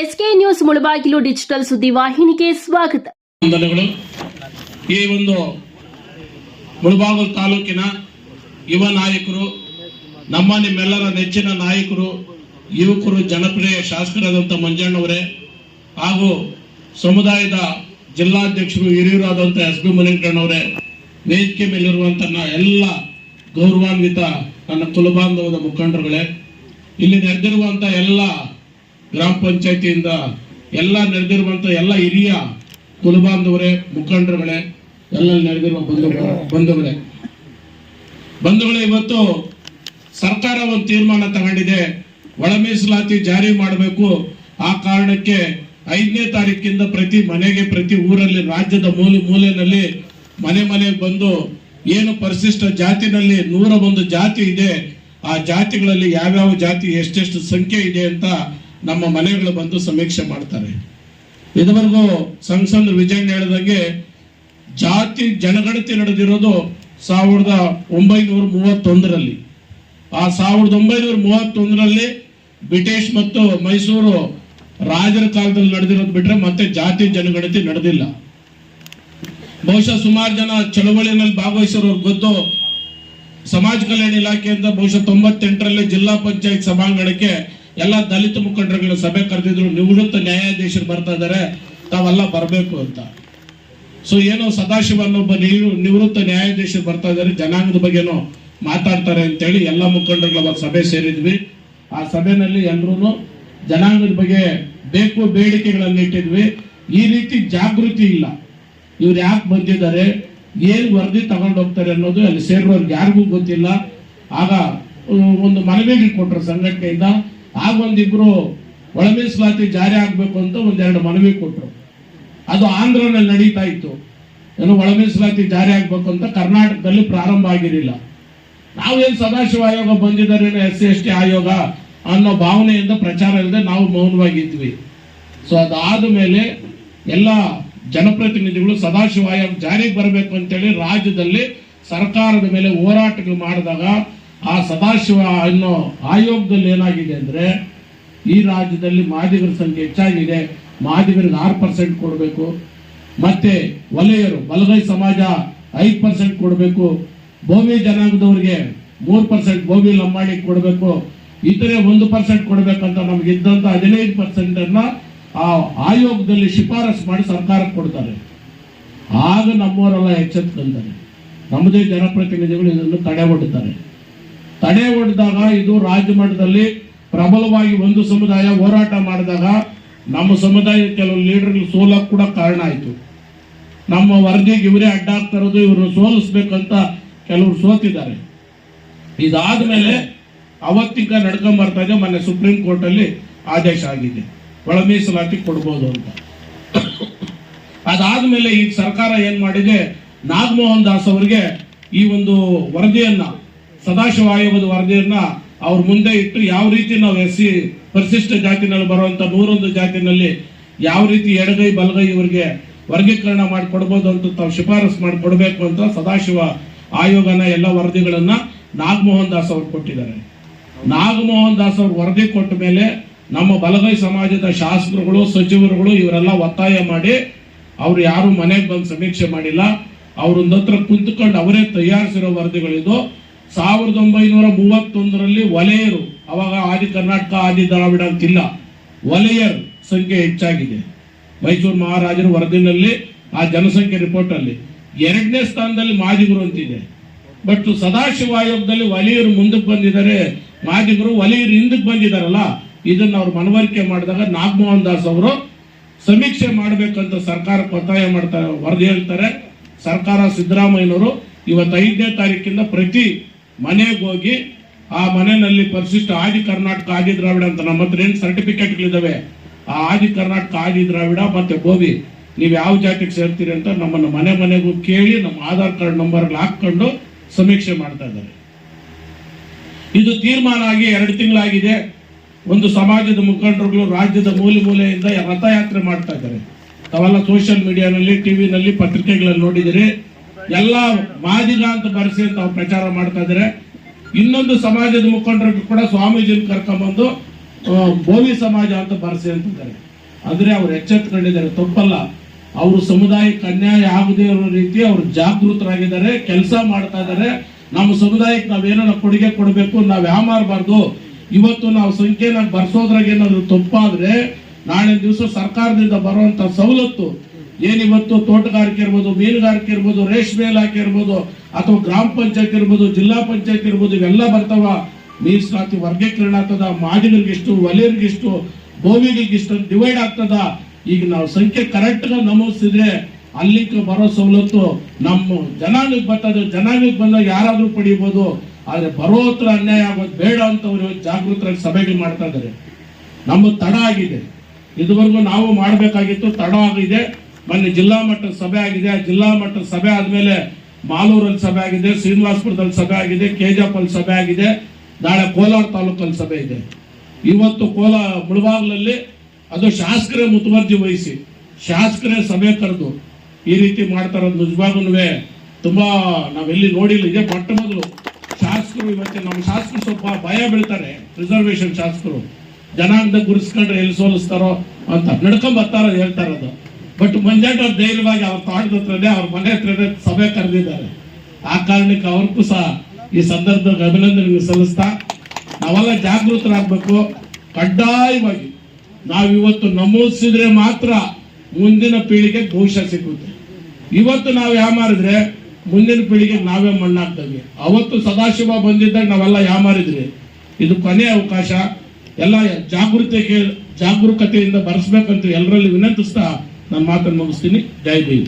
S K news Mulbagal digital ಸುದ್ದಿವಾಹಿನಿಗೆ ಸ್ವಾಗತ. ವಂದನೆಗಳು ಈ ಒಂದು ಮುಳಬಾಗಿಲು ತಾಲೂಕಿನ ಯುವ ನಾಯಕರು ನಮ್ಮ ನಿಮ್ಮೆಲ್ಲರ ನೆಚ್ಚಿನ ನಾಯಕರು, ಯುವಕರು, ಜನಪ್ರಿಯ ಶಾಸಕರಾದಂಥ ಮಂಜಣ್ಣವರೇ ಹಾಗೂ ಸಮುದಾಯದ ಜಿಲ್ಲಾಧ್ಯಕ್ಷರು, ಹಿರಿಯರಾದಂಥ ಎಸ್ ಬಿ ಅವರೇ, ವೇದಿಕೆ ಮೇಲಿರುವಂಥ ಎಲ್ಲ ಗೌರವಾನ್ವಿತ ನನ್ನ ಕುಲಬಾಂಧವದ ಮುಖಂಡರುಗಳೇ, ಇಲ್ಲಿ ನೆರೆದಿರುವಂಥ ಎಲ್ಲ ಗ್ರಾಮ ಪಂಚಾಯತಿಯಿಂದ ಎಲ್ಲ ನಡೆದಿರುವಂಥ ಎಲ್ಲ ಹಿರಿಯ ಕುಲಬಾಂಧವರೇ, ಮುಖಂಡರುಗಳೇ ಎಲ್ಲ ನಡೆದಿರುವ ಬಂಧು ಬಂಧುಗಳೇ. ಬಂಧುಗಳೇ, ಇವತ್ತು ಸರ್ಕಾರ ಒಂದು ತೀರ್ಮಾನ ತಗೊಂಡಿದೆ. ಒಳ ಮೀಸಲಾತಿ ಜಾರಿ ಮಾಡಬೇಕು. ಆ ಕಾರಣಕ್ಕೆ ಐದನೇ ತಾರೀಕಿಂದ ಪ್ರತಿ ಮನೆಗೆ, ಪ್ರತಿ ಊರಲ್ಲಿ, ರಾಜ್ಯದ ಮೂಲೆ ಮೂಲೆಯಲ್ಲಿ ಮನೆ ಮನೆಗೆ ಬಂದು ಏನು ಪರಿಶಿಷ್ಟ ಜಾತಿನಲ್ಲಿ ನೂರ ಒಂದು ಜಾತಿ ಇದೆ. ಆ ಜಾತಿಗಳಲ್ಲಿ ಯಾವ್ಯಾವ ಜಾತಿ ಎಷ್ಟೆಷ್ಟು ಸಂಖ್ಯೆ ಇದೆ ಅಂತ ನಮ್ಮ ಮನೆಗಳು ಬಂದು ಸಮೀಕ್ಷೆ ಮಾಡ್ತಾರೆ. ಇದುವರೆಗೂ ಸಣ್ಣ ಸಣ್ಣ ವಿಜಯ್ ಹೇಳಿದಂಗೆ ಜಾತಿ ಜನಗಣತಿ ನಡೆದಿರೋದು ಸಾವಿರದ ಒಂಬೈನೂರ ಮೂವತ್ತೊಂದರಲ್ಲಿ. ಆ ಸಾವಿರದ ಒಂಬೈನೂರ ಮೂವತ್ತೊಂದರಲ್ಲಿ ಬ್ರಿಟಿಷ್ ಮತ್ತು ಮೈಸೂರು ರಾಜರ ಕಾಲದಲ್ಲಿ ನಡೆದಿರೋದು ಬಿಟ್ರೆ ಮತ್ತೆ ಜಾತಿ ಜನಗಣತಿ ನಡೆದಿಲ್ಲ. ಬಹುಶಃ ಸುಮಾರು ಜನ ಚಳವಳಿಯಲ್ಲಿ ಭಾಗವಹಿಸಿರೋರು ಗೊತ್ತು. ಸಮಾಜ ಕಲ್ಯಾಣ ಇಲಾಖೆಯಿಂದ ಬಹುಶಃ ತೊಂಬತ್ತೆಂಟರಲ್ಲಿ ಜಿಲ್ಲಾ ಪಂಚಾಯತ್ ಸಭಾಂಗಣಕ್ಕೆ ಎಲ್ಲ ದಲಿತ ಮುಖಂಡರುಗಳು ಸಭೆ ಕರೆದಿದ್ರು, ನಿವೃತ್ತ ನ್ಯಾಯಾಧೀಶರು ಬರ್ತಾ ಇದಾರೆ ತಾವೆಲ್ಲ ಬರಬೇಕು ಅಂತ. ಸೊ ಏನೋ ಸದಾಶಿವ ಅನ್ನೊಬ್ಬ ನಿವ್- ನಿವೃತ್ತ ನ್ಯಾಯಾಧೀಶರು ಬರ್ತಾ ಇದ್ದಾರೆ, ಜನಾಂಗದ ಬಗ್ಗೆನೋ ಮಾತಾಡ್ತಾರೆ ಅಂತೇಳಿ ಎಲ್ಲ ಮುಖಂಡರುಗಳ ಅವತ್ತು ಸಭೆ ಸೇರಿದ್ವಿ. ಆ ಸಭೆನಲ್ಲಿ ಎಲ್ರೂ ಜನಾಂಗದ ಬಗ್ಗೆ ಬೇಕು ಬೇಡಿಕೆಗಳನ್ನು ಇಟ್ಟಿದ್ವಿ. ಈ ರೀತಿ ಜಾಗೃತಿ ಇಲ್ಲ. ಇವ್ರು ಯಾಕೆ ಬಂದಿದ್ದಾರೆ, ಏನು ವರದಿ ತಗೊಂಡು ಹೋಗ್ತಾರೆ ಅನ್ನೋದು ಅಲ್ಲಿ ಸೇರಿರೋರ್ಗೆ ಯಾರಿಗೂ ಗೊತ್ತಿಲ್ಲ. ಆಗ ಒಂದು ಮನವಿಗೆ ಕೊಟ್ಟರು ಸಂಘಟನೆಯಿಂದ. ಆಗ ಒಂದಿಬ್ರು ಒಳ ಮೀಸಲಾತಿ ಜಾರಿ ಆಗ್ಬೇಕು ಅಂತ ಒಂದೆರಡು ಮನವಿ ಕೊಟ್ಟರು ಅದು ಆಂಧ್ರನಲ್ಲಿ ನಡೀತಾ ಇತ್ತು. ಏನು ಒಳ ಮೀಸಲಾತಿ ಜಾರಿ ಆಗ್ಬೇಕು ಅಂತ ಕರ್ನಾಟಕದಲ್ಲಿ ಪ್ರಾರಂಭ ಆಗಿರಲಿಲ್ಲ. ನಾವೇನು ಸದಾಶಿವ ಆಯೋಗ ಬಂದಿದ್ದಾರೆ ಎಸ್ ಸಿ, ಎಸ್ ಟಿ ಆಯೋಗ ಅನ್ನೋ ಭಾವನೆಯಿಂದ ಪ್ರಚಾರ ಇಲ್ಲದೆ ನಾವು ಮೌನವಾಗಿದ್ವಿ. ಸೊ ಅದಾದ ಮೇಲೆ ಎಲ್ಲ ಜನಪ್ರತಿನಿಧಿಗಳು ಸದಾಶಿವ ಆಯೋಗ ಜಾರಿಗೆ ಬರಬೇಕು ಅಂತೇಳಿ ರಾಜ್ಯದಲ್ಲಿ ಸರ್ಕಾರದ ಮೇಲೆ ಹೋರಾಟಗಳು ಮಾಡಿದಾಗ ಆ ಸದಾಶಿವ ಅನ್ನೋ ಆಯೋಗದಲ್ಲಿ ಏನಾಗಿದೆ ಅಂದ್ರೆ ಈ ರಾಜ್ಯದಲ್ಲಿ ಮಾದಿಗರ ಸಂಖ್ಯೆ ಹೆಚ್ಚಾಗಿದೆ, ಮಾದಿಗರಿಗೆ ಆರು ಪರ್ಸೆಂಟ್ ಕೊಡಬೇಕು, ಮತ್ತೆ ವಲಯರು ಬಲಗೈ ಸಮಾಜ ಐದು ಪರ್ಸೆಂಟ್ ಕೊಡಬೇಕು ಭೂಮಿ ಜನಾಂಗದವ್ರಿಗೆ ಮೂರು ಪರ್ಸೆಂಟ್ ಭೂಮಿ ಲಂಬಾಣಿ ಕೊಡಬೇಕು, ಇತರೆ ಒಂದು ಪರ್ಸೆಂಟ್ ಕೊಡಬೇಕಂತ ನಮ್ಗೆ ಇದ್ದಂತ ಹದಿನೈದು ಪರ್ಸೆಂಟನ್ನು ಆ ಆಯೋಗದಲ್ಲಿ ಶಿಫಾರಸು ಮಾಡಿ ಸರ್ಕಾರಕ್ಕೆ ಕೊಡ್ತಾರೆ. ಆಗ ನಮ್ಮವರೆಲ್ಲ ಎಚ್ಚೆತ್ಕೊಂತಾರೆ. ನಮ್ಮದೇ ಜನಪ್ರತಿನಿಧಿಗಳು ಇದನ್ನು ತಡೆ ಒಡ್ಡುತ್ತಾರೆ ತಡೆ ಒಡೆದಾಗ ಇದು ರಾಜ್ಯ ಪ್ರಬಲವಾಗಿ ಒಂದು ಸಮುದಾಯ ಹೋರಾಟ ಮಾಡಿದಾಗ ನಮ್ಮ ಸಮುದಾಯ ಕೆಲವು ಲೀಡರ್ಗಳು ಸೋಲಕ್ಕೆ ಕೂಡ ಕಾರಣ ಆಯಿತು. ನಮ್ಮ ವರದಿಗೆ ಇವರೇ ಅಡ್ಡ ಇರೋದು ಇವ್ರನ್ನ ಸೋಲಿಸ್ಬೇಕಂತ ಕೆಲವರು ಸೋತಿದ್ದಾರೆ. ಇದಾದ ಮೇಲೆ ಅವತ್ತಿಗ ನಡ್ಕೊಂಡ್ ಬರ್ತಾ ಇದೆ, ಮೊನ್ನೆ ಸುಪ್ರೀಂ ಕೋರ್ಟ್ ಅಲ್ಲಿ ಆದೇಶ ಆಗಿದೆ. ಒಳ ಮೀಸಲಾತಿ ಕೊಡ್ಬೋದು ಅಂತ. ಅದಾದ್ಮೇಲೆ ಈಗ ಸರ್ಕಾರ ಏನು ಮಾಡಿದೆ, ನಾಗಮೋಹನ್ ದಾಸ್ ಅವರಿಗೆ ಈ ಒಂದು ವರದಿಯನ್ನ ಸದಾಶಿವ ಆಯೋಗದ ವರದಿಯನ್ನ ಅವ್ರ ಮುಂದೆ ಇಟ್ಟು ಯಾವ ರೀತಿ ನಾವು ಎಸ್ ಸಿ ಪರಿಶಿಷ್ಟ ಜಾತಿನಲ್ಲಿ ಬರುವಂತ ನೂರೊಂದು ಜಾತಿನಲ್ಲಿ ಯಾವ ರೀತಿ ಎಡಗೈ ಬಲಗೈ ಇವರಿಗೆ ವರ್ಗೀಕರಣ ಮಾಡಿ ಕೊಡ್ಬೋದು ಅಂತ ತಾವು ಶಿಫಾರಸು ಮಾಡಿಕೊಡ್ಬೇಕು ಅಂತ ಸದಾಶಿವ ಆಯೋಗನ ಎಲ್ಲ ವರದಿಗಳನ್ನ ನಾಗಮೋಹನ್ ದಾಸ್ ಅವರು ಕೊಟ್ಟಿದ್ದಾರೆ. ನಾಗಮೋಹನ್ ದಾಸ್ ಅವರು ವರದಿ ಕೊಟ್ಟ ಮೇಲೆ ನಮ್ಮ ಬಲಗೈ ಸಮಾಜದ ಶಾಸಕರುಗಳು, ಸಚಿವರುಗಳು ಇವರೆಲ್ಲ ಒತ್ತಾಯ ಮಾಡಿ ಅವ್ರು ಯಾರು ಮನೆಗೆ ಬಂದು ಸಮೀಕ್ಷೆ ಮಾಡಿಲ್ಲ. ಅವ್ರ ಹತ್ರ ಕುಂತ್ಕೊಂಡು ಅವರೇ ತಯಾರಿಸಿರೋ ವರದಿಗಳಿದು ಸಾವಿರದ ಒಂಬೈನೂರ ಮೂವತ್ತೊಂದರಲ್ಲಿ ವಲಯರು, ಅವಾಗ ಆದಿ ಕರ್ನಾಟಕ, ಆದಿ ದ್ರಾವಿಡ ಅಂತಿಲ್ಲ ವಲಯರ್ ಸಂಖ್ಯೆ ಹೆಚ್ಚಾಗಿದೆ. ಮೈಸೂರು ಮಹಾರಾಜರ ವರದಿನಲ್ಲಿ, ಆ ಜನಸಂಖ್ಯೆ ರಿಪೋರ್ಟ್ ಅಲ್ಲಿ ಎರಡನೇ ಸ್ಥಾನದಲ್ಲಿ ಮಾದಿಗರು ಅಂತಿದೆ. ಬಟ್ ಸದಾಶಿವ ಆಯೋಗದಲ್ಲಿ ವಲಯರು ಮುಂದಕ್ಕೆ ಬಂದಿದ್ದಾರೆ ಮಾದಿಗರು ವಲಯರು ಹಿಂದಕ್ಕೆ ಬಂದಿದ್ದಾರಲ್ಲ, ಇದನ್ನು ಅವ್ರು ಮನವರಿಕೆ ಮಾಡಿದಾಗ ನಾಗಮೋಹನ್ ದಾಸ್ ಅವರು ಸಮೀಕ್ಷೆ ಮಾಡಬೇಕಂತ ಸರ್ಕಾರಕ್ಕೆ ಒತ್ತಾಯ ಮಾಡ್ತಾರೆ ವರದಿ ಹೇಳ್ತಾರೆ. ಸರ್ಕಾರ ಸಿದ್ದರಾಮಯ್ಯನವರು ಇವತ್ತು ಐದನೇ ತಾರೀಕಿಂದ ಪ್ರತಿ ಮನೆಗೆ ಹೋಗಿ ಆ ಮನೆಯಲ್ಲಿ ಪರಿಶಿಷ್ಟ ಆದಿ ಕರ್ನಾಟಕ ಆದಿ ದ್ರಾವಿಡ ಅಂತ ನಮ್ಮ ಹತ್ರ ಏನು ಸರ್ಟಿಫಿಕೇಟ್ಗಳಿದ್ದಾವೆ ಆ ಆದಿ ಕರ್ನಾಟಕ ಆದಿ ದ್ರಾವಿಡ ಮತ್ತೆ ಗೋಬಿ, ನೀವು ಯಾವ ಜಾತಿಗೆ ಸೇರ್ತೀರಿ ಅಂತ ನಮ್ಮನ್ನು ಮನೆ ಮನೆಗೂ ಕೇಳಿ ನಮ್ಮ ಆಧಾರ್ ಕಾರ್ಡ್ ನಂಬರ್ ಹಾಕೊಂಡು ಸಮೀಕ್ಷೆ ಮಾಡ್ತಾ ಇದ್ದಾರೆ. ಇದು ತೀರ್ಮಾನ ಆಗಿ ಎರಡು ತಿಂಗಳಾಗಿದೆ. ಒಂದು ಸಮಾಜದ ಮುಖಂಡರುಗಳು ರಾಜ್ಯದ ಮೂಲೆ ಮೂಲೆಯಿಂದ ರಥಯಾತ್ರೆ ಮಾಡ್ತಾ ಇದ್ದಾರೆ. ತಾವೆಲ್ಲ ಸೋಷಿಯಲ್ ಮೀಡಿಯಾನಲ್ಲಿ ಟಿವಿನಲ್ಲಿ ಪತ್ರಿಕೆಗಳಲ್ಲಿ ನೋಡಿದಿರಿ ಎಲ್ಲ ಮಾದಿಗ ಅಂತ ಬರೆಸಿ ಅಂತ ಪ್ರಚಾರ ಮಾಡ್ತಾ ಇದ್ದಾರೆ ಇನ್ನೊಂದು ಸಮಾಜದ ಮುಖಂಡರು ಕೂಡ ಸ್ವಾಮೀಜಿನ ಕರ್ಕೊಂಡ್ಬಂದು ಭೋವಿ ಸಮಾಜ ಅಂತ ಬರ್ಸಿ ಅಂತಿದ್ದಾರೆ. ಆದರೆ ಅವ್ರು ಎಚ್ಚೆತ್ಕೊಂಡಿದ್ದಾರೆ. ತಪ್ಪಲ್ಲ. ಅವರು ಸಮುದಾಯಕ್ಕೆ ಅನ್ಯಾಯ ಆಗದೇ ಇರೋ ರೀತಿ ಅವರು ಜಾಗೃತರಾಗಿದ್ದಾರೆ, ಕೆಲಸ ಮಾಡ್ತಾ ಇದ್ದಾರೆ. ನಮ್ಮ ಸಮುದಾಯಕ್ಕೆ ನಾವೇನೋ ಕೊಡುಗೆ ಕೊಡಬೇಕು, ನಾವು ಯಾಮಾರಬಾರ್ದು. ಇವತ್ತು ನಾವು ಸಂಖ್ಯೆನ ಬರ್ಸೋದ್ರಾಗ ಏನಾದ್ರು ತಪ್ಪಾದ್ರೆ, ನಾಳೆ ದಿವಸ ಸರ್ಕಾರದಿಂದ ಬರುವಂತ ಸವಲತ್ತು ಏನಿವತ್ತು ತೋಟಗಾರಿಕೆ ಇರ್ಬೋದು, ಮೀನುಗಾರಿಕೆ ಇರ್ಬೋದು, ರೇಷ್ಮೆ ಇಲಾಖೆ ಇರ್ಬೋದು, ಅಥವಾ ಗ್ರಾಮ ಪಂಚಾಯತ್ ಇರ್ಬೋದು, ಜಿಲ್ಲಾ ಪಂಚಾಯತ್ ಇರ್ಬೋದು, ಇವೆಲ್ಲ ಬರ್ತಾವ. ಮೀಸಲಾತಿ ವರ್ಗೀಕರಣ ಆಗ್ತದ ಮಾದಿಗರಿಗಿಷ್ಟು ವಲಯರಿಗಿಷ್ಟು ಬೋವಿಗಿಷ್ಟು ಡಿವೈಡ್ ಆಗ್ತದ. ಈಗ ನಾವು ಸಂಖ್ಯೆ ಕರೆಕ್ಟ್ గా ನಮೂದಿಸಿದ್ರೆ ಅಲ್ಲಿಗೆ ಬರೋ ಸವಲತ್ತು ನಮ್ಮ ಜನಾಂಗಕ್ಕೆ ಬರ್ತದೆ. ಜನಾಂಗಕ್ಕೆ ಬಂದಾಗ ಯಾರಾದರೂ ಪಡಿಬೋದು. ಆದರೆ ಬರೋ ಹತ್ರ ಅನ್ಯಾಯ ಆಗೋದು ಬೇಡ ಅಂತ ಅವರು ಜಾಗೃತರಾಗಿ ಸಭೆಗೆ ಮಾಡ್ತಾ ಇದ್ದಾರೆ. ನಮ್ಮ ತಡ ಆಗಿದೆ. ಇದುವರೆಗೂ ನಾವು ಮಾಡಬೇಕಾಗಿತ್ತು, ತಡ ಆಗಿದೆ. ಮೊನ್ನೆ ಜಿಲ್ಲಾ ಮಟ್ಟದ ಸಭೆ ಆಗಿದೆ. ಜಿಲ್ಲಾ ಮಟ್ಟದ ಸಭೆ ಆದ್ಮೇಲೆ ಮಾಲೂರಲ್ಲಿ ಸಭೆ ಆಗಿದೆ, ಶ್ರೀನಿವಾಸಪುರದಲ್ಲಿ ಸಭೆ ಆಗಿದೆ, ಕೆಜಾಪಲ್ಲಿ ಸಭೆ ಆಗಿದೆ, ನಾಳೆ ಕೋಲಾರ ತಾಲೂಕಲ್ಲಿ ಸಭೆ ಇದೆ. ಇವತ್ತು ಕೋಲಾ, ಮುಳಬಾಗ್ಲಲ್ಲಿ ಅದು ಶಾಸಕರೇ ಮುತುವರ್ಜಿ ವಹಿಸಿ, ಶಾಸಕರೇ ಸಭೆ ಕರೆದು ಈ ರೀತಿ ಮಾಡ್ತಾರೋದು ನಿಜವಾಗ್ಲೂ ತುಂಬಾ ನಾವೆಲ್ಲಿ ನೋಡಿಲ್ಲ. ಇದೆ ಮೊಟ್ಟ ಮೊದಲು ಶಾಸಕರು ಇವತ್ತು ನಮ್ಮ ಶಾಸಕರು ಸ್ವಲ್ಪ ಭಯ ಬೀಳ್ತಾರೆ ರಿಸರ್ವೇಶನ್ ಶಾಸಕರು. ಜನಾಂಗದ ಗುರುಸ್ಕೊಂಡ್ರೆ ಎಲ್ಲಿ ಸೋಲಿಸ್ತಾರೋ ಅಂತ ನಡ್ಕೊಂಡ್ ಬರ್ತಾರೋ ಹೇಳ್ತಾರದು ಬಟ್ ಮಂಜಾಟ ಅವ್ರು ಧೈರ್ಯವಾಗಿ ಅವ್ರ ತಾಂಡದ ಹತ್ರನೇ ಅವ್ರ ಮನೆ ಹತ್ರನೇ ಸಭೆ ಕರೆದಿದ್ದಾರೆ. ಆ ಕಾರಣಕ್ಕೆ ಅವ್ರಿಗೂ ಸಹ ಈ ಸಂದರ್ಭದಾಗ ಅಭಿನಂದನೆ ಸಲ್ಲಿಸ್ತಾ ನಾವೆಲ್ಲ ಜಾಗೃತರಾಗಬೇಕು. ಕಡ್ಡಾಯವಾಗಿ ನಾವು ಇವತ್ತು ನಮೂದಿಸಿದ್ರೆ ಮಾತ್ರ ಮುಂದಿನ ಪೀಳಿಗೆ ಭವಿಷ್ಯ ಸಿಗುತ್ತೆ. ಇವತ್ತು ನಾವು ಯಾಮಾರಿದ್ರೆ ಮುಂದಿನ ಪೀಳಿಗೆ ನಾವೇ ಮಣ್ಣಾಗ್ತವೆ. ಅವತ್ತು ಸದಾಶಿವ ಬಂದಿದ್ದಾಗ ನಾವೆಲ್ಲ ಯಾಮಾರಿದ್ರಿ ಇದು ಕೊನೆ ಅವಕಾಶ. ಎಲ್ಲ ಜಾಗೃತಿಗೆ ಜಾಗರೂಕತೆಯಿಂದ ಬರೆಸ್ಬೇಕಂತ ಎಲ್ಲರಲ್ಲಿ ವಿನಂತಿಸ್ತಾ ನನ್ನ ಮಾತನ್ನು ಮುಗಿಸ್ತೀನಿ ಜೈ ಭೀಮ್